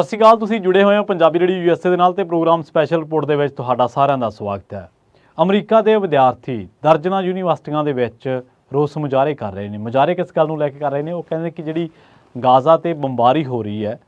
ਸਤਿ ਸ਼੍ਰੀ ਅਕਾਲ ਤੁਸੀਂ ਜੁੜੇ ਹੋਏ ਹੋ ਪੰਜਾਬੀ ਰੇਡੀਓ ਯੂਐਸਏ ਦੇ ਨਾਲ ਤੇ ਪ੍ਰੋਗਰਾਮ ਸਪੈਸ਼ਲ ਰਿਪੋਰਟ ਦੇ ਵਿੱਚ ਤੁਹਾਡਾ ਸਾਰਿਆਂ ਦਾ ਸਵਾਗਤ ਹੈ। ਅਮਰੀਕਾ ਦੇ ਵਿਦਿਆਰਥੀ ਦਰਜਨਾਂ ਯੂਨੀਵਰਸਿਟੀਆਂ ਦੇ ਵਿੱਚ ਰੋਸ ਮੁਜ਼ਾਹਰੇ ਕਰ ਰਹੇ ਨੇ। ਮੁਜ਼ਾਹਰੇ ਕਿਸ ਗੱਲ ਨੂੰ ਲੈ ਕੇ ਕਰ ਰਹੇ ਨੇ? ਉਹ ਕਹਿੰਦੇ ਕਿ ਜਿਹੜੀ ਗਾਜ਼ਾ ਤੇ ਬੰਬਾਰੀ ਹੋ ਰਹੀ ਹੈ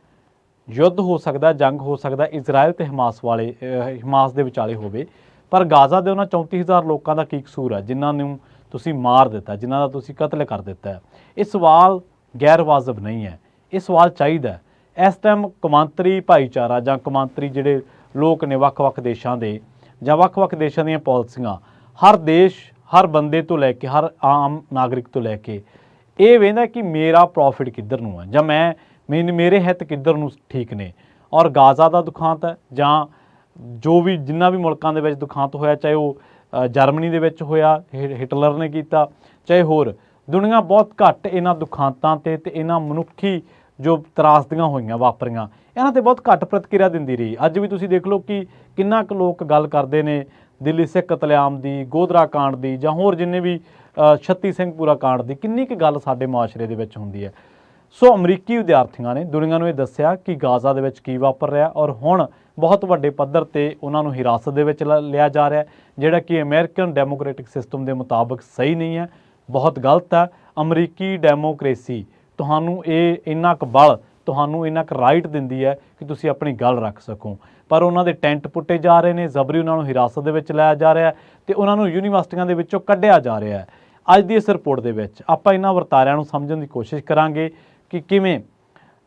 ਯੁੱਧ ਹੋ ਸਕਦਾ ਜੰਗ ਹੋ ਸਕਦਾ ਇਜ਼ਰਾਈਲ ਤੇ ਹਮਾਸ ਵਾਲੇ ਅਹ, ਹਮਾਸ ਦੇ ਵਿਚਾਲੇ ਹੋਵੇ। ਪਰ ਗਾਜ਼ਾ ਦੇ ਉਹਨਾਂ 34000 ਲੋਕਾਂ ਦਾ ਕੀ ਕਸੂਰ ਹੈ? ਜਿਨ੍ਹਾਂ ਨੂੰ ਤੁਸੀਂ ਮਾਰ ਦਿੱਤਾ ਜਿਨ੍ਹਾਂ ਦਾ ਤੁਸੀਂ ਕਤਲ ਕਰ ਦਿੱਤਾ ਇਹ ਸਵਾਲ ਗੈਰ ਵਾਜਬ ਨਹੀਂ ਹੈ। ਇਹ ਸਵਾਲ ਚਾਹੀਦਾ ਹੈ। ਇਸ ਟਾਈਮ ਕਮਾਂਤਰੀ ਭਾਈਚਾਰਾ ਜਾਂ ਕਮਾਂਤਰੀ ਜਿਹੜੇ ਲੋਕ ਨੇ ਵੱਖ-ਵੱਖ ਦੇਸ਼ਾਂ ਦੇ ਜਾਂ ਵੱਖ-ਵੱਖ ਦੇਸ਼ਾਂ ਦੀਆਂ ਪਾਲਿਸੀਆਂ, ਹਰ ਦੇਸ਼, ਹਰ ਬੰਦੇ ਤੋਂ ਲੈ ਕੇ, ਹਰ ਆਮ ਨਾਗਰਿਕ ਤੋਂ ਲੈ ਕੇ, ਇਹ ਵੇਂਦਾ ਕਿ ਮੇਰਾ ਪ੍ਰੋਫਿਟ ਕਿੱਧਰ ਨੂੰ ਹੈ ਜਾਂ ਮੈਂ, ਮੈਨ- ਮੇਰੇ ਹਿੱਤ ਕਿੱਧਰ ਨੂੰ ਠੀਕ ਨੇ? ਔਰ ਗਾਜ਼ਾ ਦਾ ਦੁਖਾਂਤ ਹੈ ਜਾਂ ਜੋ ਵੀ ਜਿੰਨਾ ਵੀ ਮੁਲਕਾਂ ਦੇ ਵਿੱਚ ਦੁਖਾਂਤ ਹੋਇਆ, ਚਾਹੇ ਉਹ ਜਰਮਨੀ ਦੇ ਵਿੱਚ ਹੋਇਆ, ਹਿ- ਹਿਟਲਰ ਨੇ ਕੀਤਾ, ਚਾਹੇ ਹੋਰ, ਦੁਨੀਆ ਬਹੁਤ ਘੱਟ ਇਹਨਾਂ ਦੁਖਾਂਤਾਂ ਤੇ ਤੇ ਇਹਨਾਂ ਮਨੁੱਖੀ ਜੋ ਤਰਾਸਦੀਆਂ ਹੋਈਆਂ ਵਾਪਰੀਆਂ ਇਹਨਾਂ ਤੇ ਬਹੁਤ ਘੱਟ ਪ੍ਰਤੀਕਿਰਿਆ ਦਿੰਦੀ ਰਹੀ। ਅੱਜ ਵੀ ਤੁਸੀਂ ਦੇਖ ਲਓ ਕਿ ਕਿੰਨਾ ਕੁ ਲੋਕ ਗੱਲ ਕਰਦੇ ਨੇ ਦਿੱਲੀ ਸਿੱਖ ਕਤਲੇਆਮ ਦੀ ਗੋਧਰਾ ਕਾਂਡ ਦੀ ਜਾਂ ਹੋਰ ਜਿੰਨੇ ਵੀ ਅ, ਛੱਤੀ ਸਿੰਘ ਪੂਰਾ ਕਾਂਡ ਦੀ ਕਿੰਨੀ ਕੁ ਗੱਲ ਸਾਡੇ ਮਾਸ਼ਰੇ ਦੇ ਵਿੱਚ ਹੁੰਦੀ ਹੈ। ਸੋ ਅਮਰੀਕੀ ਵਿਦਿਆਰਥੀਆਂ ਨੇ ਦੁਨੀਆ ਨੂੰ ਇਹ ਦੱਸਿਆ ਕਿ ਗਾਜ਼ਾ ਦੇ ਵਿੱਚ ਕੀ ਵਾਪਰ ਰਿਹਾ ਔਰ ਹੁਣ ਬਹੁਤ ਵੱਡੇ ਪੱਧਰ ਤੇ ਉਹਨਾਂ ਨੂੰ ਹਿਰਾਸਤ ਦੇ ਵਿੱਚ ਲ- ਲਿਆ ਜਾ ਰਿਹਾ ਜਿਹੜਾ ਕਿ ਅਮਰੀਕਨ ਡੈਮੋਕ੍ਰੈਟਿਕ ਸਿਸਟਮ ਦੇ ਮੁਤਾਬਕ ਸਹੀ ਨਹੀਂ ਹੈ ਬਹੁਤ ਗਲਤ ਹੈ। ਅਮਰੀਕੀ ਡੈਮੋਕ੍ਰੇਸੀ ਤੁਹਾਨੂੰ ਇਹ ਇੰਨਾ ਕੁ ਬਲ, ਤੁਹਾਨੂੰ ਇੰਨਾ ਕੁ ਰਾਈਟ ਦਿੰਦੀ ਹੈ ਕਿ ਤੁਸੀਂ ਆਪਣੀ ਗੱਲ ਰੱਖ ਸਕੋ। ਪਰ ਉਹਨਾਂ ਦੇ ਟੈਂਟ ਪੁੱਟੇ ਜਾ ਰਹੇ ਨੇ, ਜ਼ਬਰੀ ਉਹਨਾਂ ਨੂੰ ਹਿਰਾਸਤ ਦੇ ਵਿੱਚ ਲਾਇਆ ਜਾ ਰਿਹਾ ਹੈ ਤੇ ਉਹਨਾਂ ਨੂੰ ਯੂਨੀਵਰਸਿਟੀਆਂ ਦੇ ਵਿੱਚੋਂ ਕੱਢਿਆ ਜਾ ਰਿਹਾ ਹੈ। ਅੱਜ ਦੀ ਇਸ ਰਿਪੋਰਟ ਦੇ ਵਿੱਚ ਆਪਾਂ ਇਹਨਾਂ ਵਰਤਾਰਿਆਂ ਨੂੰ ਸਮਝਣ ਦੀ ਕੋਸ਼ਿਸ਼ ਕਰਾਂਗੇ ਕਿ ਕਿਵੇਂ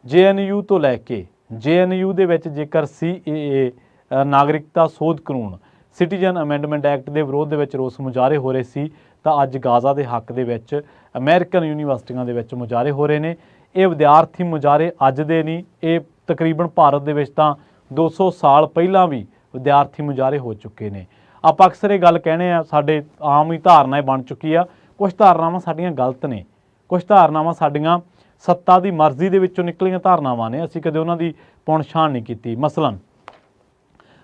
ਜੇਐਨਯੂ ਤੋਂ ਲੈ ਕੇ ਜੇਐਨਯੂ ਦੇ ਵਿੱਚ ਜੇਕਰ ਸੀਏਏ ਨਾਗਰਿਕਤਾ ਸੋਧ ਕਾਨੂੰਨ ਸਿਟੀਜ਼ਨ ਅਮੈਂਡਮੈਂਟ ਐਕਟ ਦੇ ਵਿਰੋਧ ਦੇ ਵਿੱਚ ਰੋਸ ਮੁਜ਼ਾਹਰੇ ਹੋ ਰਹੇ ਸੀ, ਤਾਂ ਅੱਜ ਗਾਜ਼ਾ ਦੇ ਹੱਕ ਦੇ ਵਿੱਚ ਅਮਰੀਕਨ ਯੂਨੀਵਰਸਿਟੀਆਂ ਦੇ ਵਿੱਚ ਮੁਜ਼ਾਹਰੇ ਹੋ ਰਹੇ ਨੇ। ਇਹ ਵਿਦਿਆਰਥੀ ਮੁਜ਼ਾਹਰੇ ਅੱਜ ਦੇ ਨਹੀਂ, ਇਹ ਤਕਰੀਬਨ ਭਾਰਤ ਦੇ ਵਿੱਚ ਤਾਂ 200 ਸਾਲ ਪਹਿਲਾਂ ਵੀ ਵਿਦਿਆਰਥੀ ਮੁਜ਼ਾਹਰੇ ਹੋ ਚੁੱਕੇ ਨੇ। ਆਪਾਂ ਅਕਸਰ ਇਹ ਗੱਲ ਕਹਿੰਦੇ ਆ, ਸਾਡੇ ਆਮ ਹੀ ਧਾਰਨਾ ਇਹ ਬਣ ਚੁੱਕੀ ਆ ਕੁਝ ਧਾਰਨਾਵਾਂ ਸਾਡੀਆਂ ਗਲਤ ਨੇ ਕੁਝ ਧਾਰਨਾਵਾਂ ਸਾਡੀਆਂ ਸੱਤਾ ਦੀ ਮਰਜ਼ੀ ਦੇ ਵਿੱਚੋਂ ਨਿਕਲੀਆਂ ਧਾਰਨਾਵਾਂ ਨੇ, ਅਸੀਂ ਕਦੇ ਉਹਨਾਂ ਦੀ ਪੌਣਛਾਣ ਨਹੀਂ ਕੀਤੀ। ਮਸਲਨ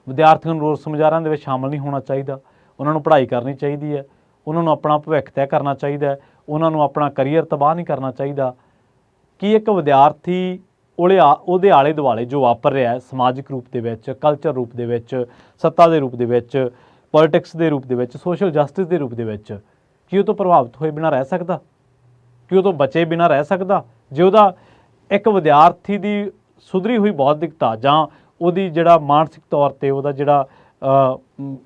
ਵਿਦਿਆਰਥੀਆਂ ਨੂੰ ਰੋਸ ਮੁਜ਼ਾਹਰਿਆਂ ਦੇ ਵਿੱਚ ਸ਼ਾਮਲ ਨਹੀਂ ਹੋਣਾ ਚਾਹੀਦਾ। ਉਹਨਾਂ ਨੂੰ ਪੜ੍ਹਾਈ ਕਰਨੀ ਚਾਹੀਦੀ ਹੈ। ਉਹਨਾਂ ਨੂੰ ਆਪਣਾ ਭਵਿੱਖ ਤੈਅ ਕਰਨਾ ਚਾਹੀਦਾ ਹੈ। ਉਹਨਾਂ ਨੂੰ ਆਪਣਾ ਕੈਰੀਅਰ ਤਬਾਹ ਨਹੀਂ ਕਰਨਾ ਚਾਹੀਦਾ। ਕਿ ਇੱਕ ਵਿਦਿਆਰਥੀ ਉਹਲੇ ਆ- ਉਹਦੇ ਆਲੇ ਦੁਆਲੇ ਜੋ ਵਾਪਰ ਰਿਹਾ ਹੈ, ਸਮਾਜਿਕ ਰੂਪ ਦੇ ਵਿੱਚ ਕਲਚਰ ਰੂਪ ਦੇ ਵਿੱਚ, ਸੱਤਾ ਦੇ ਰੂਪ ਦੇ ਵਿੱਚ ਪੋਲਿਟਿਕਸ ਦੇ ਰੂਪ ਦੇ ਵਿੱਚ ਸੋਸ਼ਲ ਜਸਟਿਸ ਦੇ ਰੂਪ ਦੇ ਵਿੱਚ, ਕੀ ਉਹ ਤੋਂ ਪ੍ਰਭਾਵਿਤ ਹੋਏ ਬਿਨਾਂ ਰਹਿ ਸਕਦਾ? ਕਿ ਉਹ ਤੋਂ ਬਚੇ ਬਿਨਾਂ ਰਹਿ ਸਕਦਾ? ਜੇ ਉਹਦਾ ਇੱਕ ਵਿਦਿਆਰਥੀ ਦੀ ਸੁਧਰੀ ਹੋਈ ਬੌਧਿਕਤਾ ਜਾਂ ਉਹਦੀ ਜਿਹੜਾ ਮਾਨਸਿਕ ਤੌਰ ਤੇ ਉਹਦਾ ਜਿਹੜਾ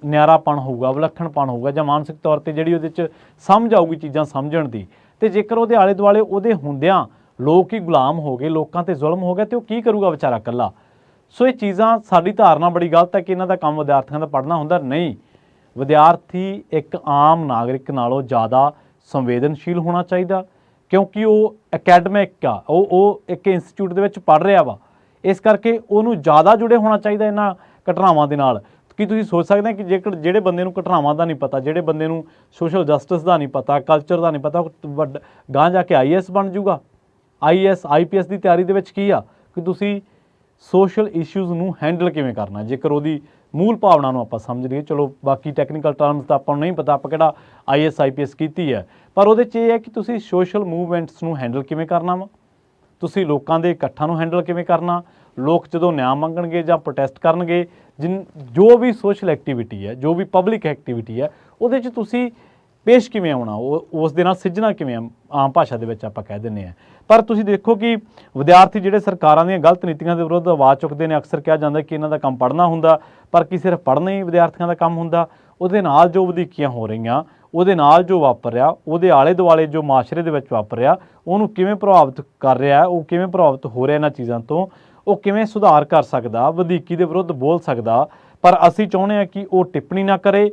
ਨਿਆਰਾਪਣ ਹੋਊਗਾ, ਵਿਲੱਖਣਪਣ ਹੋਊਗਾ ਜਾਂ ਮਾਨਸਿਕ ਤੌਰ ਤੇ ਜਿਹੜੀ ਉਹਦੇ ਚ ਸਮਝ ਆਊਗੀ ਚੀਜ਼ਾਂ ਸਮਝਣ ਦੀ। ਤੇ ਜੇਕਰ ਉਹਦੇ ਆਲੇ ਦੁਆਲੇ ਉਹਦੇ ਹੁੰਦਿਆਂ ਲੋਕ ਹੀ ਗੁਲਾਮ ਹੋ ਗਏ, ਲੋਕਾਂ ਤੇ ਜ਼ੁਲਮ ਹੋ ਗਿਆ ਤੇ ਉਹ ਕੀ ਕਰੂਗਾ ਵਿਚਾਰਾ ਇਕੱਲਾ? ਸੋ ਇਹ ਚੀਜ਼ਾਂ ਸਾਡੀ ਧਾਰਨਾ ਬੜੀ ਗਲਤ ਹੈ ਕਿ ਇਹਨਾਂ ਦਾ ਕੰਮ ਵਿਦਿਆਰਥੀਆਂ ਦਾ ਪੜ੍ਹਨਾ ਹੁੰਦਾ ਨਹੀਂ। ਵਿਦਿਆਰਥੀ ਇੱਕ ਆਮ ਨਾਗਰਿਕ ਨਾਲੋਂ ਜ਼ਿਆਦਾ ਸੰਵੇਦਨਸ਼ੀਲ ਹੋਣਾ ਚਾਹੀਦਾ ਕਿਉਂਕਿ ਉਹ ਅਕੈਡਮਿਕ ਆ, ਉਹ ਉਹ ਇੱਕ ਇੰਸਟੀਚਿਊਟ ਦੇ ਵਿੱਚ ਪੜ੍ਹ ਰਿਹਾ ਵਾ। ਇਸ ਕਰਕੇ ਉਹਨੂੰ ਜ਼ਿਆਦਾ ਜੁੜੇ ਹੋਣਾ ਚਾਹੀਦਾ ਇਹਨਾਂ ਘਟਨਾਵਾਂ ਦੇ ਨਾਲ। ਕੀ ਤੁਸੀਂ ਸੋਚ ਸਕਦੇ ਹੋ ਕਿ ਜੇਕਰ ਜਿਹੜੇ ਬੰਦੇ ਨੂੰ ਘਟਨਾਵਾਂ ਦਾ ਨਹੀਂ ਪਤਾ, ਜਿਹੜੇ ਬੰਦੇ ਨੂੰ ਸੋਸ਼ਲ ਜਸਟਿਸ ਦਾ ਨਹੀਂ ਪਤਾ ਕਲਚਰ ਦਾ ਨਹੀਂ ਪਤਾ, ਉਹ ਵੱਡ- ਗਾਂਹ ਜਾ ਕੇ ਆਈਐਸ ਬਣ ਜਾਊਗਾ? ਆਈਐਸ ਆਈਪੀਐਸ ਦੀ ਤਿਆਰੀ ਦੇ ਵਿੱਚ ਕੀ ਆ? ਕਿ ਤੁਸੀਂ ਸੋਸ਼ਲ ਇਸ਼ੂਜ਼ ਨੂੰ ਹੈਂਡਲ ਕਿਵੇਂ ਕਰਨਾ? ਜੇਕਰ ਉਹਦੀ ਮੂਲ ਭਾਵਨਾ ਨੂੰ ਆਪਾਂ ਸਮਝ ਲਈਏ, ਚਲੋ ਬਾਕੀ ਟੈਕਨੀਕਲ ਟਰਮਸ ਤਾਂ ਆਪਾਂ ਨੂੰ ਨਹੀਂ ਪਤਾ ਆਪਾਂ ਕਿਹੜਾ ਆਈਐਸ ਆਈਪੀਐਸ ਕੀਤੀ ਹੈ। ਪਰ ਉਹਦੇ 'ਚ ਇਹ ਹੈ ਕਿ ਤੁਸੀਂ ਸੋਸ਼ਲ ਮੂਵਮੈਂਟਸ ਨੂੰ ਹੈਂਡਲ ਕਿਵੇਂ ਕਰਨਾ ਵਾ? ਤੁਸੀਂ ਲੋਕਾਂ ਦੇ ਇਕੱਠਾਂ ਨੂੰ ਹੈਂਡਲ ਕਿਵੇਂ ਕਰਨਾ? ਲੋਕ ਜਦੋਂ ਨਿਆਂ ਮੰਗਣਗੇ ਜਾਂ ਪ੍ਰੋਟੈਸਟ ਕਰਨਗੇ, ਜਿਨ, ਜੋ ਵੀ ਸੋਸ਼ਲ ਐਕਟੀਵਿਟੀ ਹੈ, ਜੋ ਵੀ ਪਬਲਿਕ ਐਕਟੀਵਿਟੀ ਹੈ, ਉਹਦੇ 'ਚ ਤੁਸੀਂ ਪੇਸ਼ ਕਿਵੇਂ ਆਉਣਾ? ਉਹ, ਉਸ ਦੇ ਨਾਲ ਸਿੱਝਣਾ ਕਿਵੇਂ ਆਮ ਭਾਸ਼ਾ ਦੇ ਵਿੱਚ ਆਪਾਂ ਕਹਿ ਦਿੰਦੇ ਆ ਪਰ ਤੁਸੀਂ ਦੇਖੋ ਕਿ ਵਿਦਿਆਰਥੀ ਜਿਹੜੇ ਸਰਕਾਰਾਂ ਦੀਆਂ ਗਲਤ ਨੀਤੀਆਂ ਦੇ ਵਿਰੁੱਧ ਆਵਾਜ਼ ਚੁੱਕਦੇ ਨੇ, ਅਕਸਰ ਕਿਹਾ ਜਾਂਦਾ ਕਿ ਇਹਨਾਂ ਦਾ ਕੰਮ ਪੜ੍ਹਨਾ ਹੁੰਦਾ, ਪਰ ਕੀ ਸਿਰਫ ਪੜ੍ਹਨਾ ਹੀ ਵਿਦਿਆਰਥੀਆਂ ਦਾ ਕੰਮ ਹੁੰਦਾ? ਉਹਦੇ ਨਾਲ ਜੋ ਵਧੀਕੀਆਂ ਹੋ ਰਹੀਆਂ, ਉਹਦੇ ਨਾਲ ਜੋ ਵਾਪਰ ਰਿਹਾ ਉਹਦੇ ਆਲੇ ਦੁਆਲੇ ਜੋ ਮਾਸ਼ਰੇ ਦੇ ਵਿੱਚ ਵਾਪਰ ਰਿਹਾ ਉਹਨੂੰ ਕਿਵੇਂ ਪ੍ਰਭਾਵਿਤ ਕਰ ਰਿਹਾ, ਉਹ ਕਿਵੇਂ ਪ੍ਰਭਾਵਿਤ ਹੋ ਰਿਹਾ ਇਹਨਾਂ ਚੀਜ਼ਾਂ ਤੋਂ? ਉਹ ਕਿਵੇਂ ਸੁਧਾਰ ਕਰ ਸਕਦਾ, ਵਧੀਕੀ ਦੇ ਵਿਰੁੱਧ ਬੋਲ ਸਕਦਾ, ਪਰ ਅਸੀਂ ਚਾਹੁੰਦੇ ਹਾਂ ਕਿ ਉਹ ਟਿੱਪਣੀ ਨਾ ਕਰੇ,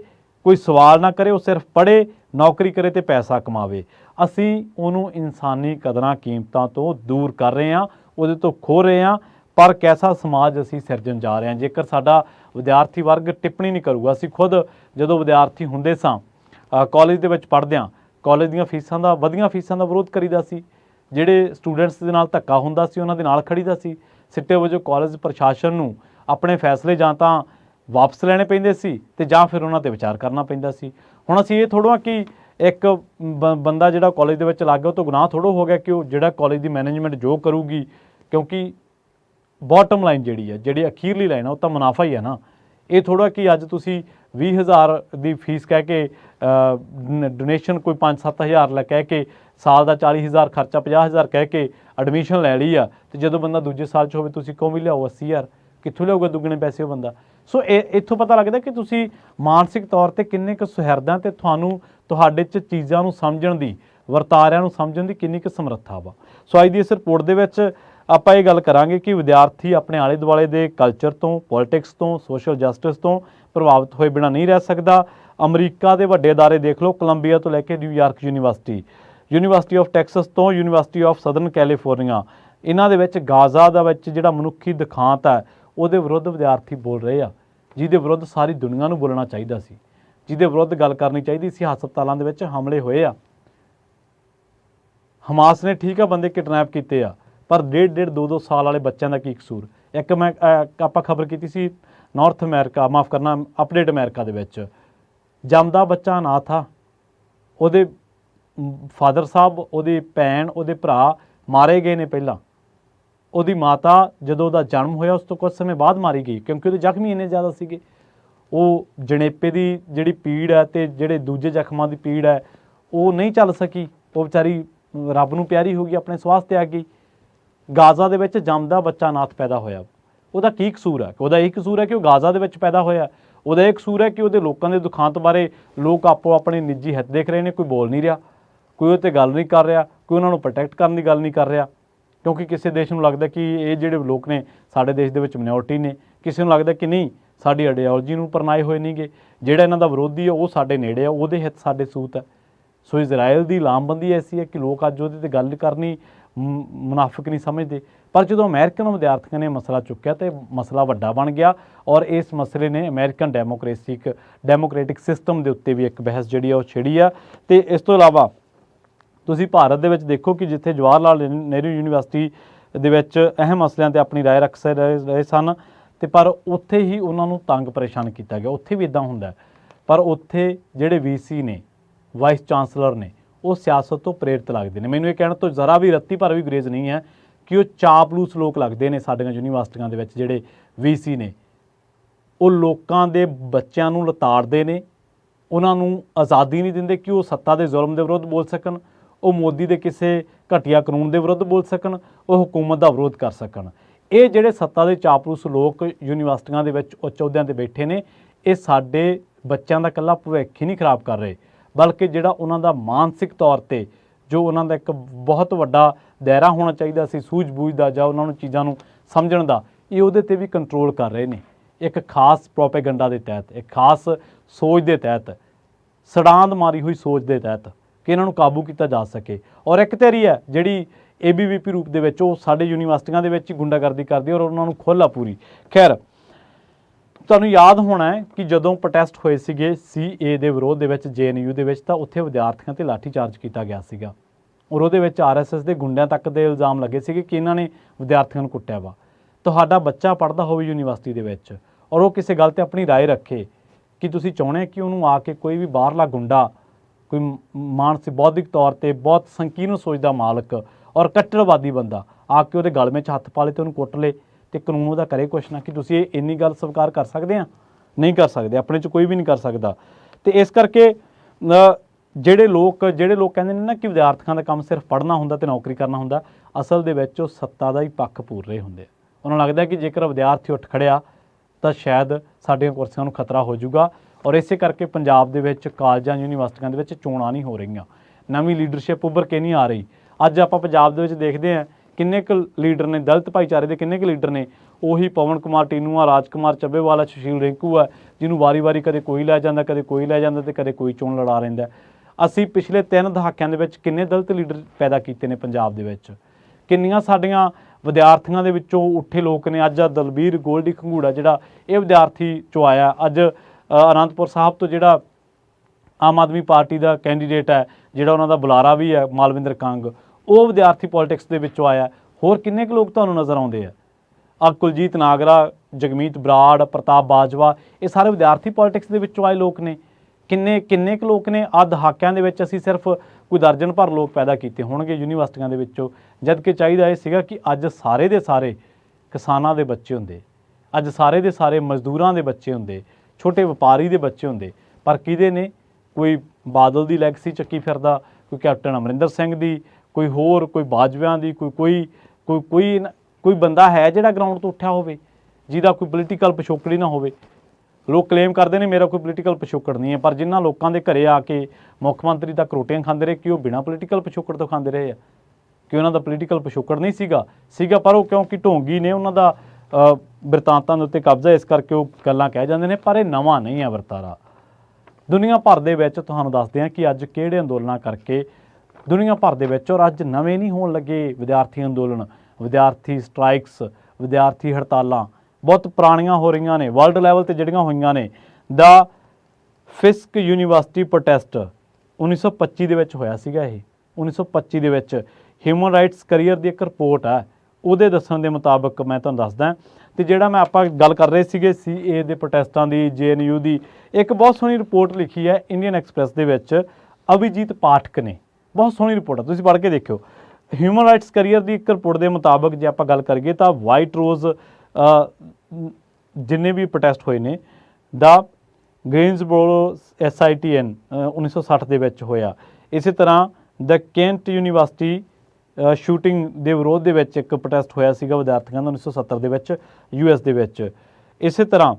ਕੋਈ ਸਵਾਲ ਨਾ ਕਰੇ, ਉਹ ਸਿਰਫ ਪੜ੍ਹੇ, ਨੌਕਰੀ ਕਰੇ ਤੇ ਪੈਸਾ ਕਮਾਵੇ। ਅਸੀਂ ਉਹਨੂੰ ਇਨਸਾਨੀ ਕਦਰਾਂ, ਕੀਮਤਾਂ ਤੋਂ ਦੂਰ ਕਰ ਰਹੇ ਹਾਂ, ਉਹਦੇ ਤੋਂ ਖੋ ਰਹੇ ਹਾਂ, ਪਰ ਕੈਸਾ ਸਮਾਜ ਅਸੀਂ ਸਿਰਜਣ ਜਾ ਰਹੇ ਹਾਂ? ਜੇਕਰ ਸਾਡਾ ਵਿਦਿਆਰਥੀ ਵਰਗ ਟਿੱਪਣੀ ਨਹੀਂ ਕਰੂਗਾ, ਅਸੀਂ ਖੁਦ ਜਦੋਂ ਵਿਦਿਆਰਥੀ ਹੁੰਦੇ ਸਾਂ ਕਾਲਜ ਦੇ ਵਿੱਚ ਪੜ੍ਹਦੇ ਹਾਂ ਕਾਲਜ ਦੀਆਂ ਫੀਸਾਂ ਦਾ, ਵਧੀਆਂ ਫੀਸਾਂ ਦਾ ਵਿਰੋਧ ਕਰੀਦਾ ਸੀ, ਜਿਹੜੇ ਸਟੂਡੈਂਟਸ ਦੇ ਨਾਲ ਧੱਕਾ ਹੁੰਦਾ ਸੀ, ਉਹਨਾਂ ਦੇ ਨਾਲ ਖੜੀਦਾ ਸੀ ਸਿੱਟੇ ਵਜੋਂ ਕਾਲਜ ਪ੍ਰਸ਼ਾਸਨ ਨੂੰ ਆਪਣੇ ਫੈਸਲੇ ਜਾਂ ਤਾਂ ਵਾਪਸ ਲੈਣੇ ਪੈਂਦੇ ਸੀ ਤੇ ਜਾਂ ਫਿਰ ਉਹਨਾਂ ਤੇ ਵਿਚਾਰ ਕਰਨਾ ਪੈਂਦਾ ਸੀ। ਹੁਣ ਅਸੀਂ ਇਹ ਥੋੜ੍ਹਾ ਕਿ ਇੱਕ ਬ- ਬੰਦਾ ਜਿਹੜਾ ਕਾਲਜ ਦੇ ਵਿੱਚ ਲੱਗ ਗਿਆ, ਉਹ ਤੋਂ ਗੁਨਾਹ ਥੋੜ੍ਹਾ ਹੋ ਗਿਆ ਕਿ ਉਹ ਜਿਹੜਾ ਕਾਲਜ ਦੀ ਮੈਨੇਜਮੈਂਟ ਜੋ ਕਰੂਗੀ, ਕਿਉਂਕਿ ਬਾਟਮ ਲਾਈਨ ਜਿਹੜੀ ਹੈ, ਜਿਹੜੀ ਅਖੀਰਲੀ ਲਾਈਨ ਆ ਉਹ ਤਾਂ ਮੁਨਾਫਾ ਹੀ ਹੈ ਨਾ। ਇਹ ਥੋੜਾ ਕਿ ਅੱਜ ਤੁਸੀਂ 20000 ਦੀ ਫੀਸ ਕਹਿ ਕੇ ਡੋਨੇਸ਼ਨ ਕੋਈ 5-7000 ਲੈ ਕਹਿ ਕੇ, ਸਾਲ ਦਾ 40000 ਖਰਚਾ 50000 ਕਹਿ ਕੇ ਐਡਮਿਸ਼ਨ ਲੈ ਲਈ ਆ। ਤੇ ਜਦੋਂ ਬੰਦਾ ਦੂਜੇ ਸਾਲ ਚ ਹੋਵੇ, ਤੁਸੀਂ ਕਹੋ ਵੀ ਲਿਆਓ 80000 ਕਿੱਥੋਂ ਲਿਆਊਗਾ ਦੁੱਗਣੇ ਪੈਸੇ ਉਹ ਬੰਦਾ? ਸੋ ਇਹ, ਇੱਥੋਂ ਪਤਾ ਲੱਗਦਾ ਕਿ ਤੁਸੀਂ ਮਾਨਸਿਕ ਤੌਰ ਤੇ ਕਿੰਨੇ ਕੁ ਸੁਹਿਰਦਾਂ ਤੇ ਤੁਹਾਨੂੰ, ਤੁਹਾਡੇ ਚ ਚੀਜ਼ਾਂ ਨੂੰ ਸਮਝਣ ਦੀ, ਵਰਤਾਰਿਆਂ ਨੂੰ ਸਮਝਣ ਦੀ ਕਿੰਨੀ ਕੁ ਸਮਰੱਥਾ ਵਾ। ਸੋ ਅੱਜ ਦੀ ਇਸ ਰਿਪੋਰਟ ਦੇ ਵਿੱਚ ਆਪਾਂ ਇਹ ਗੱਲ ਕਰਾਂਗੇ ਕਿ ਵਿਦਿਆਰਥੀ ਆਪਣੇ ਆਲੇ ਦੁਆਲੇ ਦੇ ਕਲਚਰ ਤੋਂ ਪੋਲਿਟਿਕਸ ਤੋਂ ਸੋਸ਼ਲ ਜਸਟਿਸ ਤੋਂ ਪ੍ਰਭਾਵਿਤ ਹੋਏ ਬਿਨਾਂ ਨਹੀਂ ਰਹਿ ਸਕਦਾ। ਅਮਰੀਕਾ ਦੇ ਵੱਡੇ ਅਦਾਰੇ ਦੇਖ ਲਓ, ਕੋਲੰਬੀਆ ਤੋਂ ਲੈ ਕੇ New York university. University of Texas ਤੋਂ ਯੂਨੀਵਰਸਿਟੀ ਆਫ ਸਦਰਨ ਕੈਲੀਫੋਰਨੀਆ। ਇਹਨਾਂ ਦੇ ਵਿੱਚ ਗਾਜ਼ਾ ਦਾ ਵਿੱਚ ਜਿਹੜਾ ਮਨੁੱਖੀ ਦਿਖਾਂਤ ਹੈ, ਉਹਦੇ ਵਿਰੁੱਧ ਵਿਦਿਆਰਥੀ ਬੋਲ ਰਹੇ ਆ, ਜਿਹਦੇ ਵਿਰੁੱਧ ਸਾਰੀ ਦੁਨੀਆ ਨੂੰ ਬੋਲਣਾ ਚਾਹੀਦਾ ਸੀ। ਜਿਹਦੇ ਵਿਰੁੱਧ ਗੱਲ ਕਰਨੀ ਚਾਹੀਦੀ ਸੀ ਹਸਪਤਾਲਾਂ ਦੇ ਵਿੱਚ ਹਮਲੇ ਹੋਏ ਆ। ਹਮਾਸ ਨੇ ਠੀਕ ਆ, ਬੰਦੇ ਕਿਡਨੈਪ ਕੀਤੇ ਆ, ਪਰ ਡੇਢ ਡੇਢ ਦੋ ਦੋ ਸਾਲ ਵਾਲੇ ਬੱਚਿਆਂ ਦਾ ਕੀ ਕਸੂਰ? ਇੱਕ ਮੈਂ ਆਪਾਂ ਖਬਰ ਕੀਤੀ ਸੀ ਨਾਰਥ ਅਮਰੀਕਾ ਮਾਫ ਕਰਨਾ ਅਪਡੇਟ ਅਮਰੀਕਾ ਦੇ ਵਿੱਚ। ਜੰਮਦਾ ਬੱਚਾ ਅਨਾਥ ਆ ਉਹਦੇ ਫਾਦਰ ਸਾਹਿਬ, ਉਹਦੀ ਭੈਣ, ਉਹਦੇ ਭਰਾ ਮਾਰੇ ਗਏ ਨੇ ਪਹਿਲਾਂ। ਉਹਦੀ ਮਾਤਾ ਜਦੋਂ ਉਹਦਾ ਜਨਮ ਹੋਇਆ, ਉਸ ਤੋਂ ਕੁਝ ਸਮੇਂ ਬਾਅਦ ਮਾਰੀ ਗਈ, ਕਿਉਂਕਿ ਉਹਦੇ ਜ਼ਖਮੀ ਇੰਨੇ ਜ਼ਿਆਦਾ ਸੀਗੇ। ਉਹ ਜਣੇਪੇ ਦੀ ਜਿਹੜੀ ਪੀੜ ਹੈ ਤੇ ਜਿਹੜੇ ਦੂਜੇ ਜ਼ਖਮਾਂ ਦੀ ਪੀੜ ਹੈ, ਉਹ ਨਹੀਂ ਚੱਲ ਸਕੀ। ਉਹ ਵਿਚਾਰੀ ਰੱਬ ਨੂੰ ਪਿਆਰੀ ਹੋ ਗਈ, ਆਪਣੇ ਸਵਾਸ ਤੇ ਆ ਗਈ। ਗਾਜ਼ਾ ਦੇ ਵਿੱਚ ਜੰਮਦਾ ਬੱਚਾ ਨਾਥ ਪੈਦਾ ਹੋਇਆ। ਉਹਦਾ ਕੀ ਕਸੂਰ ਹੈ? ਉਹਦਾ ਇਹ ਕਸੂਰ ਹੈ ਕਿ ਉਹ ਗਾਜ਼ਾ ਦੇ ਵਿੱਚ ਪੈਦਾ ਹੋਇਆ ਉਹਦਾ ਇਹ ਕਸੂਰ ਹੈ ਕਿ ਉਹਦੇ ਲੋਕਾਂ ਦੇ ਦੁਖਾਂਤ ਬਾਰੇ ਲੋਕ ਆਪੋ ਆਪਣੇ ਨਿੱਜੀ ਹਿੱਤ ਦੇਖ ਰਹੇ ਨੇ, ਕੋਈ ਬੋਲ ਨਹੀਂ ਰਿਹਾ, ਕੋਈ ਉਹ ਤੇ ਗੱਲ ਨਹੀਂ ਕਰ ਰਿਹਾ, ਕੋਈ ਉਹਨਾਂ ਨੂੰ ਪ੍ਰੋਟੈਕਟ ਕਰਨ ਦੀ ਗੱਲ ਨਹੀਂ ਕਰ ਰਿਹਾ। ਕਿਉਂਕਿ ਕਿਸੇ ਦੇਸ਼ ਨੂੰ ਲੱਗਦਾ ਕਿ ਇਹ ਜਿਹੜੇ ਲੋਕ ਨੇ, ਸਾਡੇ ਦੇਸ਼ ਦੇ ਵਿੱਚ ਮਿਨੋਰਟੀ ਨੇ, ਕਿਸੇ ਨੂੰ ਲੱਗਦਾ ਕਿ ਨਹੀਂ, ਸਾਡੀ ਆਈਡੀਓਲੋਜੀ ਨੂੰ ਪਰਨਾਏ ਹੋਏ ਨਹੀਂਗੇ। ਜਿਹੜਾ ਇਹਨਾਂ ਦਾ ਵਿਰੋਧੀ ਹੈ ਉਹ ਸਾਡੇ ਨੇੜੇ ਆ, ਉਹਦੇ ਹਿੱਤ ਸਾਡੇ ਸੂਤ ਹੈ। ਸੋ ਇਜ਼ਰਾਈਲ ਦੀ ਲਾਮਬੰਦੀ ਐਸੀ ਹੈ ਕਿ ਲੋਕ ਅੱਜ ਉਹਦੇ ਤੇ ਗੱਲ ਕਰਨੀ ਮੁਨਾਫਿਕ ਨਹੀਂ ਸਮਝਦੇ ਪਰ ਜਦੋਂ ਅਮਰੀਕਨ ਵਿਦਿਆਰਥੀਆਂ ਨੇ ਮਸਲਾ ਚੁੱਕਿਆ ਤੇ ਮਸਲਾ ਵੱਡਾ ਬਣ ਗਿਆ ਔਰ ਇਸ ਮਸਲੇ ਨੇ ਅਮਰੀਕਨ ਡੈਮੋਕ੍ਰੇਸਿਕ ਡੈਮੋਕ੍ਰੈਟਿਕ ਸਿਸਟਮ ਦੇ ਉੱਤੇ ਵੀ ਇੱਕ ਬਹਿਸ ਜਿਹੜੀ ਆ ਉਹ ਛਿੜੀ ਆ ਤੇ ਇਸ ਤੋਂ ਇਲਾਵਾ ਤੁਸੀਂ ਭਾਰਤ ਦੇ ਵਿੱਚ ਦੇਖੋ ਕਿ ਜਿੱਥੇ ਜਵਾਹਰ ਲਾਲ ਨਹਿ- ਨਹਿਰੂ ਯੂਨੀਵਰਸਿਟੀ ਦੇ ਵਿੱਚ ਅਹਿਮ ਮਸਲਿਆਂ ਤੇ ਆਪਣੀ رائے ਰੱਖ ਸ- ਰਹੇ ਰਹੇ ਸਨ ਤੇ ਪਰ ਉੱਥੇ ਹੀ ਉਹਨਾਂ ਨੂੰ ਤੰਗ ਪਰੇਸ਼ਾਨ ਕੀਤਾ ਗਿਆ ਉੱਥੇ ਵੀ ਇਦਾਂ ਹੁੰਦਾ ਹੈ। ਪਰ ਉੱਥੇ ਜਿਹੜੇ ਵੀਸੀ ਨੇ ਵਾਈਸ ਚਾਂਸਲਰ ਨੇ ਉਹ ਸਿਆਸਤ ਤੋਂ ਪ੍ਰੇਰਿਤ ਲੱਗਦੇ ਨੇ। ਮੈਨੂੰ ਇਹ ਕਹਿਣ ਤੋਂ ਜ਼ਰਾ ਵੀ ਰੱਤੀ ਭਰ ਵੀ ਗੁਰੇਜ਼ ਨਹੀਂ ਹੈ ਕਿ ਉਹ ਚਾਪਲੂਸ ਲੋਕ ਲੱਗਦੇ ਨੇ ਸਾਡੀਆਂ ਯੂਨੀਵਰਸਿਟੀਆਂ ਦੇ ਵਿੱਚ ਜਿਹੜੇ ਵੀਸੀ ਨੇ। ਉਹ ਲੋਕਾਂ ਦੇ ਬੱਚਿਆਂ ਨੂੰ ਲਤਾੜਦੇ ਨੇ। ਉਹਨਾਂ ਨੂੰ ਆਜ਼ਾਦੀ ਨਹੀਂ ਦਿੰਦੇ ਕਿ ਉਹ ਸੱਤਾ ਦੇ ਜ਼ੁਲਮ ਦੇ ਵਿਰੁੱਧ ਬੋਲ ਸਕਣ। ਉਹ ਮੋਦੀ ਦੇ ਕਿਸੇ ਘਟੀਆ ਕਾਨੂੰਨ ਦੇ ਵਿਰੁੱਧ ਬੋਲ ਸਕਣ। ਉਹ ਹਕੂਮਤ ਦਾ ਵਿਰੋਧ ਕਰ ਸਕਣ। ਇਹ ਜਿਹੜੇ ਸੱਤਾ ਦੇ ਚਾਪਲੂਸ ਲੋਕ ਯੂਨੀਵਰਸਿਟੀਆਂ ਦੇ ਵਿੱਚ ਉੱਚ ਅਹੁਦਿਆਂ ਤੇ ਬੈਠੇ ਨੇ, ਇਹ ਸਾਡੇ ਬੱਚਿਆਂ ਦਾ ਇਕੱਲਾ ਭਵਿੱਖ ਹੀ ਨਹੀਂ ਖਰਾਬ ਕਰ ਰਹੇ। ਬਲਕਿ ਜਿਹੜਾ ਉਹਨਾਂ ਦਾ ਮਾਨਸਿਕ ਤੌਰ ਤੇ ਜੋ ਉਹਨਾਂ ਦਾ ਇੱਕ ਬਹੁਤ ਵੱਡਾ ਦਾਇਰਾ ਹੋਣਾ ਚਾਹੀਦਾ ਸੀ ਸੂਝ-ਬੂਝ ਦਾ ਜਾਂ ਉਹਨਾਂ ਨੂੰ ਚੀਜ਼ਾਂ ਨੂੰ ਸਮਝਣ ਦਾ, ਇਹ ਉਹਦੇ ਤੇ ਵੀ ਕੰਟਰੋਲ ਕਰ ਰਹੇ ਨੇ। ਇੱਕ ਖਾਸ ਪ੍ਰੋਪੇਗੈਂਡਾ ਦੇ ਤਹਿਤ, ਇੱਕ ਖਾਸ ਸੋਚ ਦੇ ਤਹਿਤ, ਸੜਾਂਦ ਮਾਰੀ ਹੋਈ ਸੋਚ ਦੇ ਤਹਿਤ ਕਿ ਇਹਨਾਂ ਨੂੰ ਕਾਬੂ ਕੀਤਾ ਜਾ ਸਕੇ। ਔਰ ਇੱਕ ਧਿਰੀ ਹੈ ਜਿਹੜੀ ਏਬੀਵੀਪੀ ਰੂਪ ਦੇ ਵਿੱਚ ਉਹ ਸਾਡੇ ਯੂਨੀਵਰਸਿਟੀਆਂ ਦੇ ਵਿੱਚ ਹੀ ਗੁੰਡਾਗਰਦੀ ਕਰਦੀ ਔਰ ਉਹਨਾਂ ਨੂੰ ਖੋਲਾ ਪੂਰੀ। ਖੈਰ ਤੁਹਾਨੂੰ ਯਾਦ ਹੋਣਾ ਹੈ ਕਿ ਜਦੋਂ ਪ੍ਰੋਟੈਸਟ ਹੋਏ ਸੀਗੇ ਸੀਏ ਦੇ ਵਿਰੋਧ ਦੇ ਵਿੱਚ ਜੇਐਨਯੂ ਦੇ ਵਿੱਚ ਤਾਂ ਉੱਥੇ ਵਿਦਿਆਰਥੀਆਂ ਤੇ ਲਾਠੀ ਚਾਰਜ ਕੀਤਾ ਗਿਆ ਸੀਗਾ ਔਰ ਉਹਦੇ ਵਿੱਚ ਆਰਐਸਐਸ ਦੇ ਗੁੰਡਿਆਂ ਤੱਕ ਦੇ ਇਲਜ਼ਾਮ ਲੱਗੇ ਸੀਗੇ ਕਿ ਇਹਨਾਂ ਨੇ ਵਿਦਿਆਰਥੀਆਂ ਨੂੰ ਕੁੱਟਿਆ ਵਾ ਤੁਹਾਡਾ ਬੱਚਾ ਪੜ੍ਹਦਾ ਹੋਵੇ ਯੂਨੀਵਰਸਿਟੀ ਦੇ ਵਿੱਚ ਔਰ ਉਹ ਕਿਸੇ ਗੱਲ ਤੇ ਆਪਣੀ رائے ਰੱਖੇ ਕਿ ਤੁਸੀਂ ਚਾਹੁੰਦੇ ਕਿ ਉਹਨੂੰ ਆ ਕੇ ਕੋਈ ਵੀ ਬਾਹਰਲਾ ਗੁੰਡਾ ਕੋਈ ਮ- ਮਾਨਸਿਕ ਬੌਧਿਕ ਤੌਰ ਤੇ ਬਹੁਤ ਸੰਕੀਰਣ ਸੋਚ ਦਾ ਮਾਲਕ ਔਰ ਕੱਟੜਵਾਦੀ ਬੰਦਾ ਆ ਕੇ ਉਹਦੇ ਗਲ ਵਿੱਚ ਹੱਥ ਪਾ ਲੇ ਤੇ ਉਹਨੂੰ ਕੁੱਟ ਲੇ ਤੇ ਕਾਨੂੰਨ ਉਹਦਾ ਕਰੇ ਕੁਛ ਨਾ, ਕਿ ਤੁਸੀਂ ਇਹ ਇੰਨੀ ਗੱਲ ਸਵੀਕਾਰ ਕਰ ਸਕਦੇ ਆ? ਨਹੀਂ ਕਰ ਸਕਦੇ, ਆਪਣੇ ਚ ਕੋਈ ਵੀ ਨਹੀਂ ਕਰ ਸਕਦਾ। ਤੇ ਇਸ ਕਰਕੇ ਜਿਹੜੇ ਲੋਕ ਜਿਹੜੇ ਲੋਕ ਕਹਿੰਦੇ ਨੇ ਨਾ ਕਿ ਵਿਦਿਆਰਥੀਆਂ ਦਾ ਕੰਮ ਸਿਰਫ ਪੜ੍ਹਨਾ ਹੁੰਦਾ ਤੇ ਨੌਕਰੀ ਕਰਨਾ ਹੁੰਦਾ, ਅਸਲ ਦੇ ਵਿੱਚ ਉਹ ਸੱਤਾ ਦਾ ਹੀ ਪੱਖ ਪੂਰ ਰਹੇ ਹੁੰਦੇ ਆ। ਉਹਨਾਂ ਨੂੰ ਲੱਗਦਾ ਕਿ ਜੇਕਰ ਵਿਦਿਆਰਥੀ ਉੱਠ ਖੜਿਆ, ਤਾਂ ਸ਼ਾਇਦ ਸਾਡੀਆਂ ਕੁਰਸੀਆਂ ਨੂੰ ਖਤਰਾ ਹੋ ਜਾਊਗਾ। ਔਰ ਇਸੇ ਕਰਕੇ ਪੰਜਾਬ ਦੇ ਵਿੱਚ ਕਾਲਜਾਂ, ਯੂਨੀਵਰਸਿਟੀਆਂ ਦੇ ਵਿੱਚ ਚੋਣਾਂ ਨਹੀਂ ਹੋ ਰਹੀਆਂ। ਨਵੀਂ ਲੀਡਰਸ਼ਿਪ ਉੱਭਰ ਕੇ ਨਹੀਂ ਆ ਰਹੀ। ਅੱਜ ਆਪਾਂ ਪੰਜਾਬ ਦੇ ਵਿੱਚ ਦੇਖਦੇ ਹਾਂ ਕਿੰਨੇ ਕੁ ਲੀਡਰ ਨੇ, ਦਲਿਤ ਭਾਈਚਾਰੇ ਦੇ ਕਿੰਨੇ ਕੁ ਲੀਡਰ ਨੇ, ਉਹੀ ਪਵਨ ਕੁਮਾਰ ਟੀਨੂਆ, ਰਾਜਕੁਮਾਰ ਚੱਬੇਵਾਲਾ, ਸੁਸ਼ੀਲ ਰਿੰਕੂ ਆ ਜਿਹਨੂੰ ਵਾਰੀ-ਵਾਰੀ ਕਦੇ ਕੋਈ ਲੈ ਜਾਂਦਾ, ਕਦੇ ਕੋਈ ਲੈ ਜਾਂਦਾ ਤੇ ਕਦੇ ਕੋਈ ਚੋਣ ਲੜਾ ਰਹਿੰਦਾ ਅਸੀਂ ਪਿਛਲੇ 3 ਦਹਾਕਿਆਂ ਦੇ ਵਿੱਚ ਕਿੰਨੇ ਦਲਿਤ ਲੀਡਰ ਪੈਦਾ ਕੀਤੇ ਨੇ ਪੰਜਾਬ ਦੇ ਵਿੱਚ? ਕਿੰਨੀਆਂ ਸਾਡੀਆਂ ਵਿਦਿਆਰਥੀਆਂ ਦੇ ਵਿੱਚੋਂ ਉੱਠੇ ਲੋਕ ਨੇ? ਅੱਜ ਆ ਦਲਬੀਰ ਗੋਲਡੀ ਖੰਗੂੜਾ, ਜਿਹੜਾ ਇਹ ਵਿਦਿਆਰਥੀ ਚੋਂ ਆਇਆ, ਅੱਜ ਅਨੰਦਪੁਰ ਸਾਹਿਬ ਤੋਂ ਜਿਹੜਾ ਆਮ ਆਦਮੀ ਪਾਰਟੀ ਦਾ ਕੈਂਡੀਡੇਟ ਹੈ, ਜਿਹੜਾ ਉਹਨਾਂ ਦਾ ਬੁਲਾਰਾ ਵੀ ਹੈ, ਮਾਲਵਿੰਦਰ ਕੰਗ ਉਹ ਵਿਦਿਆਰਥੀ ਪੋਲਿਟਿਕਸ ਦੇ ਵਿੱਚੋਂ ਆਇਆ। ਹੋਰ ਕਿੰਨੇ ਕੁ ਲੋਕ ਤੁਹਾਨੂੰ ਨਜ਼ਰ ਆਉਂਦੇ ਆ? ਆ ਕੁਲਜੀਤ ਨਾਗਰਾ, ਜਗਮੀਤ ਬਰਾੜ, ਪ੍ਰਤਾਪ ਬਾਜਵਾ, ਇਹ ਸਾਰੇ ਵਿਦਿਆਰਥੀ ਪੋਲਿਟਿਕਸ ਦੇ ਵਿੱਚੋਂ ਆਏ ਲੋਕ ਨੇ। ਕਿੰਨੇ ਕਿੰਨੇ ਕੁ ਲੋਕ ਨੇ? ਆ ਦਹਾਕਿਆਂ ਦੇ ਵਿੱਚ ਅਸੀਂ ਸਿਰਫ ਕੋਈ ਦਰਜਨ ਭਰ ਲੋਕ ਪੈਦਾ ਕੀਤੇ ਹੋਣਗੇ ਯੂਨੀਵਰਸਿਟੀਆਂ ਦੇ ਵਿੱਚੋਂ। ਜਦ ਕਿ ਚਾਹੀਦਾ ਇਹ ਸੀਗਾ ਕਿ ਅੱਜ ਸਾਰੇ ਦੇ ਸਾਰੇ ਕਿਸਾਨਾਂ ਦੇ ਬੱਚੇ ਹੁੰਦੇ। ਅੱਜ ਸਾਰੇ ਦੇ ਸਾਰੇ ਮਜ਼ਦੂਰਾਂ ਦੇ ਬੱਚੇ ਹੁੰਦੇ। ਛੋਟੇ ਵਪਾਰੀ ਦੇ ਬੱਚੇ ਹੁੰਦੇ। ਪਰ ਕਿਹਦੇ ਨੇ? ਕੋਈ ਬਾਦਲ ਦੀ ਲੈਗਸੀ ਚੱਕੀ ਫਿਰਦਾ, ਕੋਈ ਕੈਪਟਨ ਅਮਰਿੰਦਰ ਸਿੰਘ ਦੀ ਕੋਈ ਹੋਰ ਕੋਈ ਬਾਜਵਿਆਂ ਦੀ ਕੋਈ ਕੋਈ ਕੋਈ ਕੋਈ ਨ- ਕੋਈ ਬੰਦਾ ਹੈ ਜਿਹੜਾ ਗਰਾਊਂਡ ਤੋਂ ਉੱਠਿਆ ਹੋਵੇ ਜਿਹਦਾ ਕੋਈ ਪੋਲੀਟੀਕਲ ਪਿਛੋਕੜੀ ਨਾ ਹੋਵੇ। ਲੋਕ ਕਲੇਮ ਕਰਦੇ ਨੇ ਮੇਰਾ ਕੋਈ ਪੋਲੀਟੀਕਲ ਪਿਛੋਕੜ ਨਹੀਂ ਹੈ ਪਰ ਜਿਨ੍ਹਾਂ ਲੋਕਾਂ ਦੇ ਘਰੇ ਆ ਕੇ ਮੁੱਖ ਮੰਤਰੀ ਤੱਕ ਰੋਟੀਆਂ ਖਾਂਦੇ ਰਹੇ ਕਿ ਉਹ ਬਿਨਾਂ ਪੋਲੀਟੀਕਲ ਪਿਛੋਕੜ ਤੋਂ ਖਾਂਦੇ ਰਹੇ ਆ? ਕਿ ਉਹਨਾਂ ਦਾ ਪੋਲੀਟੀਕਲ ਪਿਛੋਕੜ ਨਹੀਂ ਸੀਗਾ? ਸੀਗਾ ਪਰ ਉਹ ਕਿਉਂਕਿ ਢੋਂਗੀ ਨੇ ਉਹਨਾਂ ਦਾ ਅ, ਬਿਰਤਾਂਤਾਂ ਦੇ ਉੱਤੇ ਕਬਜ਼ਾ ਇਸ ਕਰਕੇ ਉਹ ਗੱਲਾਂ ਕਹਿ ਜਾਂਦੇ ਨੇ ਪਰ ਇਹ ਨਵਾਂ ਨਹੀਂ ਹੈ ਵਰਤਾਰਾ। ਦੁਨੀਆ ਭਰ ਦੇ ਵਿੱਚ ਤੁਹਾਨੂੰ ਦੱਸਦੇ ਹਾਂ ਕਿ ਅੱਜ ਕਿਹੜੇ ਅੰਦੋਲਨਾਂ ਕਰਕੇ ਦੁਨੀਆ ਭਰ ਦੇ ਵਿੱਚ ਔਰ ਅੱਜ ਨਵੇਂ ਨਹੀਂ ਹੋਣ ਲੱਗੇ ਵਿਦਿਆਰਥੀ ਅੰਦੋਲਨ, ਵਿਦਿਆਰਥੀ ਸਟ੍ਰਾਈਕਸ, ਵਿਦਿਆਰਥੀ ਹੜਤਾਲਾਂ। ਬਹੁਤ ਪੁਰਾਣੀਆਂ ਹੋ ਰਹੀਆਂ ਨੇ ਵਰਲਡ ਲੈਵਲ ਤੇ ਜਿਹੜੀਆਂ ਹੋਈਆਂ ਨੇ। ਦਾ ਫਿਸਕ ਯੂਨੀਵਰਸਿਟੀ ਪ੍ਰੋਟੈਸਟ 1925 ਦੇ ਵਿੱਚ ਹੋਇਆ ਸੀਗਾ ਇਹ। 1925 ਦੇ ਵਿੱਚ ਹਿਊਮਨ ਰਾਈਟਸ ਕੈਰੀਅਰ ਦੀ ਇੱਕ ਰਿਪੋਰਟ ਹੈ ਉਹਦੇ ਦੱਸਣ ਦੇ ਮੁਤਾਬਕ ਮੈਂ ਤੁਹਾਨੂੰ ਦੱਸਦਾ ਤੇ ਜਿਹੜਾ ਮੈਂ ਆਪਾਂ ਗੱਲ ਕਰ ਰਹੇ ਸੀਗੇ ਸੀਏ ਦੇ ਪ੍ਰੋਟੈਸਟਾਂ ਦੀ ਜੇਐਨਯੂ ਦੀ, ਇੱਕ ਬਹੁਤ ਸੋਹਣੀ ਰਿਪੋਰਟ ਲਿਖੀ ਹੈ ਇੰਡੀਅਨ ਐਕਸਪ੍ਰੈਸ ਦੇ ਵਿੱਚ, ਅਭਿਜੀਤ ਪਾਠਕ ਨੇ। ਬਹੁਤ ਸੋਹਣੀ ਰਿਪੋਰਟ ਆ, ਤੁਸੀਂ ਪੜ੍ਹ ਕੇ ਦੇਖਿਓ। ਹਿਊਮਨ ਰਾਈਟਸ ਕੈਰੀਅਰ ਦੀ ਇੱਕ ਰਿਪੋਰਟ ਦੇ ਮੁਤਾਬਕ ਜੇ ਆਪਾਂ ਗੱਲ ਕਰੀਏ ਤਾਂ ਵਾਈਟ ਰੋਜ਼ ਜਿੰਨੇ ਵੀ ਪ੍ਰੋਟੈਸਟ ਹੋਏ ਨੇ, ਦਾ ਗ੍ਰੀਨਸਬੋਰੋ ਐਸਆਈਟੀਐਨ 1960 ਦੇ ਵਿੱਚ ਹੋਇਆ। ਇਸੇ ਤਰ੍ਹਾਂ ਦ ਕੈਂਟ ਯੂਨੀਵਰਸਿਟੀ ਸ਼ੂਟਿੰਗ ਦੇ ਵਿਰੋਧ ਦੇ ਵਿੱਚ ਇੱਕ ਪ੍ਰੋਟੈਸਟ ਹੋਇਆ ਸੀਗਾ ਵਿਦਿਆਰਥੀਆਂ ਦਾ 1970 ਦੇ ਵਿੱਚ ਯੂਐਸ ਦੇ ਵਿੱਚ। ਇਸੇ ਤਰ੍ਹਾਂ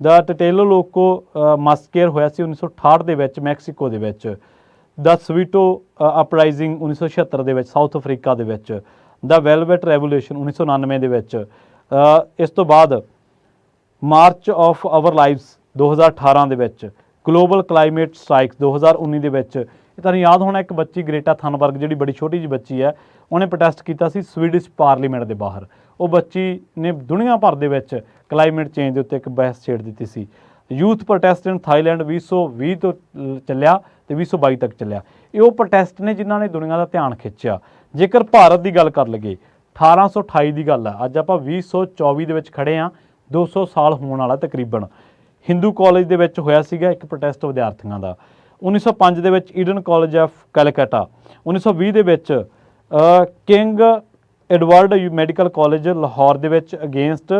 ਦਾ ਟਟੇਲੋ ਲੋਕੋ ਮਾਸਕੇਰ ਹੋਇਆ ਸੀ 1968 ਦੇ ਵਿੱਚ ਮੈਕਸੀਕੋ ਦੇ ਵਿੱਚ। ਦਾ ਸਵੀਟੋ ਅਪਰਾਈਜ਼ਿੰਗ 1976 ਦੇ ਵਿੱਚ ਸਾਊਥ ਅਫਰੀਕਾ ਦੇ ਵਿੱਚ, ਦਾ ਵੈਲਵੈਟ ਰੈਵੋਲੂਸ਼ਨ 1999 ਦੇ ਵਿੱਚ ਇਸ ਤੋਂ ਬਾਅਦ ਮਾਰਚ ਆਫ ਆਵਰ ਲਾਈਵਸ 2018 ਦੇ ਵਿੱਚ ਗਲੋਬਲ ਕਲਾਈਮੇਟ ਸਟ੍ਰਾਈਕਸ 2019 ਦੇ ਵਿੱਚ, ਇਹ ਤੁਹਾਨੂੰ ਯਾਦ ਹੋਣਾ ਇੱਕ ਬੱਚੀ ਗ੍ਰੇਟਾ ਥਨਬਰਗ ਜਿਹੜੀ ਬੜੀ ਛੋਟੀ ਜਿਹੀ ਬੱਚੀ ਹੈ, ਉਹਨੇ ਪ੍ਰੋਟੈਸਟ ਕੀਤਾ ਸੀ ਸਵੀਡਿਸ਼ ਪਾਰਲੀਮੈਂਟ ਦੇ ਬਾਹਰ। ਉਹ ਬੱਚੀ ਨੇ ਦੁਨੀਆ ਭਰ ਦੇ ਵਿੱਚ ਕਲਾਈਮੇਟ ਚੇਂਜ ਦੇ ਉੱਤੇ ਇੱਕ ਬਹਿਸ ਛੇੜ ਦਿੱਤੀ ਸੀ। ਯੂਥ ਪ੍ਰੋਟੈਸਟ ਇਨ ਥਾਈਲੈਂਡ 2020 ਤੋਂ ਲ- ਚੱਲਿਆ ਤੇ 2022 ਤੱਕ ਚੱਲਿਆ। ਇਹ ਉਹ ਪ੍ਰੋਟੈਸਟ ਨੇ ਜਿਨ੍ਹਾਂ ਨੇ ਦੁਨੀਆ ਦਾ ਧਿਆਨ ਖਿੱਚਿਆ। ਜੇਕਰ ਭਾਰਤ ਦੀ ਗੱਲ ਕਰ ਲਈਏ 1828 ਦੀ ਗੱਲ ਹੈ ਅੱਜ ਆਪਾਂ 2024 ਦੇ ਵਿੱਚ ਖੜੇ ਆ 200 ਸਾਲ ਹੋਣ ਵਾਲਾ ਤਕਰੀਬਨ। ਹਿੰਦੂ ਕਾਲਜ ਦੇ ਵਿੱਚ ਹੋਇਆ ਸੀਗਾ ਇੱਕ ਪ੍ਰੋਟੈਸਟ ਵਿਦਿਆਰਥੀਆਂ ਦਾ। 1905 ਦੇ ਵਿੱਚ ਈਡਨ ਕਾਲਜ ਆਫ ਕੈਲਕਟਾ। 1920 ਦੇ ਵਿੱਚ king Edward medical college Lahore ਦੇ ਵਿੱਚ against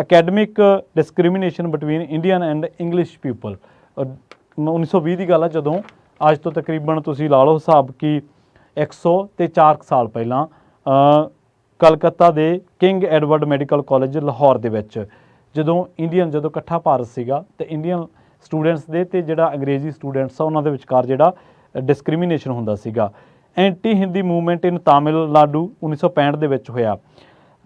academic discrimination between Indian and English people 1920 ਦੀ ਗੱਲ ਆ, ਜਦੋਂ ਅੱਜ ਤੋਂ ਤਕਰੀਬਨ ਤੁਸੀਂ ਲਾ ਲਓ ਹਿਸਾਬ ਕਿ 100 ਤੇ 4 ਸਾਲ ਪਹਿਲਾਂ ਕਲਕੱਤਾ ਦੇ king Edward medical college Lahore ਦੇ ਵਿੱਚ, ਜਦੋਂ ਇੰਡੀਅਨ ਜਦੋਂ ਇਕੱਠਾ ਭਾਰਤ ਸੀਗਾ, ਤੇ ਇੰਡੀਅਨ ਸਟੂਡੈਂਟਸ ਦੇ ਤੇ ਜਿਹੜਾ ਅੰਗਰੇਜ਼ੀ ਸਟੂਡੈਂਟਸ ਆ, ਉਹਨਾਂ ਦੇ ਵਿਚਕਾਰ ਜਿਹੜਾ ਡਿਸਕ੍ਰਿਮੀਨੇਸ਼ਨ ਹੁੰਦਾ ਸੀਗਾ। Anti Hindi movement in Tamil Nadu 1965 ਦੇ ਵਿੱਚ ਹੋਇਆ।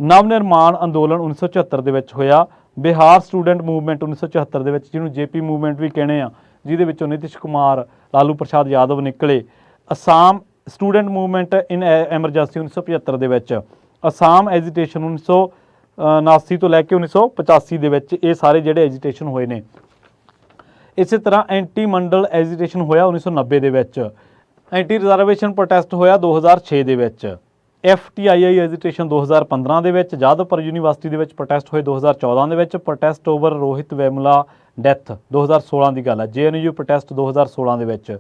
ਨਵ ਨਿਰਮਾਣ ਅੰਦੋਲਨ 1974 ਦੇ ਵਿੱਚ ਹੋਇਆ। ਬਿਹਾਰ ਸਟੂਡੈਂਟ ਮੂਵਮੈਂਟ 1974 ਦੇ ਵਿੱਚ, ਜਿਹਨੂੰ ਜੇਪੀ ਮੂਵਮੈਂਟ ਵੀ ਕਹਿੰਦੇ ਆ, ਜਿਹਦੇ ਵਿੱਚੋਂ ਨਿਤਿਸ਼ ਕੁਮਾਰ, ਲਾਲੂ ਪ੍ਰਸਾਦ ਯਾਦਵ ਨਿਕਲੇ। Assam student movement in emergency 1975 ਦੇ ਵਿੱਚ। ਅਸਾਮ ਐਜੀਟੇਸ਼ਨ 1979 ਤੋਂ ਲੈ ਕੇ 1985 ਦੇ ਵਿੱਚ ਇਹ ਸਾਰੇ ਜਿਹੜੇ ਐਜੀਟੇਸ਼ਨ ਹੋਏ ਨੇ। ਇਸੇ ਤਰ੍ਹਾਂ ਐਂਟੀ ਮੰਡਲ ਐਜੀਟੇਸ਼ਨ ਹੋਇਆ 1990 ਦੇ ਵਿੱਚ। ਐਂਟੀ ਰਿਜ਼ਰਵੇਸ਼ਨ ਪ੍ਰੋਟੈਸਟ ਹੋਇਆ 2006 ਦੇ ਵਿੱਚ। ਐਫਟੀਆਈਆਈ ਐਜੀਟੇਸ਼ਨ 2015 ਦੇ ਵਿੱਚ, ਜਾਦਵਪੁਰ ਯੂਨੀਵਰਸਿਟੀ ਦੇ ਵਿੱਚ ਪ੍ਰੋਟੈਸਟ ਹੋਏ 2014 ਦੇ ਵਿੱਚ protest over Rohith Vemula death 2016 ਦੀ ਗੱਲ ਹੈ। ਜੇਐਨਯੂ ਪ੍ਰੋਟੈਸਟ 2016 ਦੇ ਵਿੱਚ।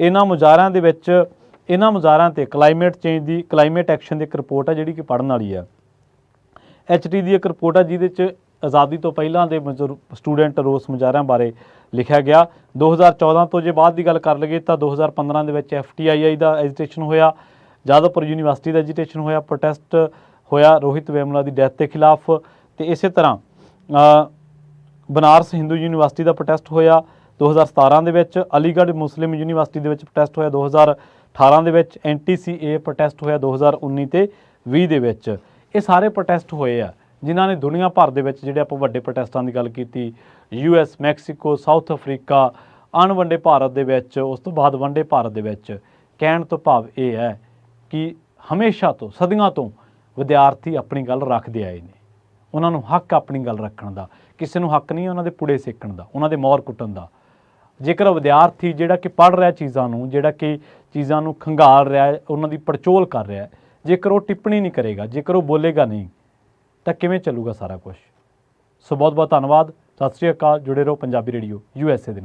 ਇਹਨਾਂ ਮੁਜ਼ਾਹਰਿਆਂ ਦੇ ਵਿੱਚ, ਇਹਨਾਂ ਮੁਜ਼ਾਹਰਿਆਂ ਤੇ ਕਲਾਈਮੇਟ ਚੇਂਜ ਦੀ ਕਲਾਈਮੇਟ ਐਕਸ਼ਨ ਦੀ ਇੱਕ ਰਿਪੋਰਟ ਹੈ ਜਿਹੜੀ ਕਿ ਪੜ੍ਹਨ ਵਾਲੀ ਹੈ। ਐਚਟੀ ਦੀ ਇੱਕ ਰਿਪੋਰਟ ਹੈ ਜਿਹਦੇ ਚ ਆਜ਼ਾਦੀ ਤੋਂ ਪਹਿਲਾਂ ਦੇ ਸਟੂਡੈਂਟ ਰੋਸ ਮੁਜ਼ਾਹਰਿਆਂ ਬਾਰੇ ਲਿਖਿਆ ਗਿਆ। 2014 ਤੋਂ ਜੇ ਬਾਅਦ ਦੀ ਗੱਲ ਕਰ ਲਈਏ ਤਾਂ 2015 ਦੇ ਵਿੱਚ ਐਫਟੀਆਈਆਈ ਦਾ ਐਜੀਟੇਸ਼ਨ ਹੋਇਆ। ਜਾਦਵਪੁਰ ਯੂਨੀਵਰਸਿਟੀ ਦਾ ਐਜੀਟੇਸ਼ਨ ਹੋਇਆ ਪ੍ਰੋਟੈਸਟ ਹੋਇਆ, ਰੋਹਿਤ ਵੈਮਲਾ ਦੀ ਡੈਥ ਦੇ ਖਿਲਾਫ ਤੇ ਇਸੇ ਤਰ੍ਹਾਂ ਬਨਾਰਸ ਹਿੰਦੂ ਯੂਨੀਵਰਸਿਟੀ ਦਾ ਪ੍ਰੋਟੈਸਟ ਹੋਇਆ 2017 ਦੇ ਵਿੱਚ, ਅਲੀਗੜ੍ਹ ਮੁਸਲਿਮ ਯੂਨੀਵਰਸਿਟੀ ਦੇ ਵਿੱਚ ਪ੍ਰੋਟੈਸਟ ਹੋਇਆ 2018 ਦੇ ਵਿੱਚ ਐਨਟੀਸੀਏ ਪ੍ਰੋਟੈਸਟ ਹੋਇਆ 2019 ਤੇ 20 ਦੇ ਵਿੱਚ। ਇਹ ਸਾਰੇ ਪ੍ਰੋਟੈਸਟ ਹੋਏ ਆ, ਜਿਨ੍ਹਾਂ ਨੇ ਦੁਨੀਆ ਭਰ ਦੇ ਵਿੱਚ ਜਿਹੜੇ ਆਪਾਂ ਵੱਡੇ ਪ੍ਰੋਟੈਸਟਾਂ ਦੀ ਗੱਲ ਕੀਤੀ ਯੂਐਸ ਮੈਕਸੀਕੋ ਸਾਊਥ ਅਫਰੀਕਾ ਅਣਵੰਡੇ ਭਾਰਤ ਦੇ ਵਿੱਚ, ਉਸ ਤੋਂ ਬਾਅਦ ਵੰਡੇ ਭਾਰਤ ਦੇ ਵਿੱਚ, ਕਹਿਣ ਤੋਂ ਭਾਵ ਇਹ ਹੈ ਕਿ ਹਮੇਸ਼ਾ ਤੋਂ, ਸਦੀਆਂ ਤੋਂ ਵਿਦਿਆਰਥੀ ਆਪਣੀ ਗੱਲ ਰੱਖਦੇ ਆਏ ਨੇ। ਉਹਨਾਂ ਨੂੰ ਹੱਕ ਆਪਣੀ ਗੱਲ ਰੱਖਣ ਦਾ, ਕਿਸੇ ਨੂੰ ਹੱਕ ਨਹੀਂ ਉਹਨਾਂ ਦੇ ਪੁੜੇ ਸੇਕਣ ਦਾ, ਉਹਨਾਂ ਦੇ ਮੌਰ ਕੁੱਟਣ ਦਾ। ਜੇਕਰ ਵਿਦਿਆਰਥੀ ਜਿਹੜਾ ਕਿ ਪੜ੍ਹ ਰਿਹਾ ਚੀਜ਼ਾਂ ਨੂੰ, ਜਿਹੜਾ ਕਿ ਚੀਜ਼ਾਂ ਨੂੰ ਖੰਗਾਲ ਰਿਹਾ ਹੈ, ਉਹਨਾਂ ਦੀ ਪੜਚੋਲ ਕਰ ਰਿਹਾ ਹੈ, ਜੇਕਰ ਉਹ ਟਿੱਪਣੀ ਨਹੀਂ ਕਰੇਗਾ, ਜੇਕਰ ਉਹ ਬੋਲੇਗਾ ਨਹੀਂ, ਤਾਂ ਕਿਵੇਂ ਚੱਲੂਗਾ ਸਾਰਾ ਕੁਝ ਸੋ ਬਹੁਤ ਬਹੁਤ ਧੰਨਵਾਦ। ਸਤਿ ਸ੍ਰੀ ਅਕਾਲ, ਜੁੜੇ ਰਹੋ ਪੰਜਾਬੀ ਰੇਡੀਓ ਯੂਐਸਏ ਦੇ ਨਾਲ।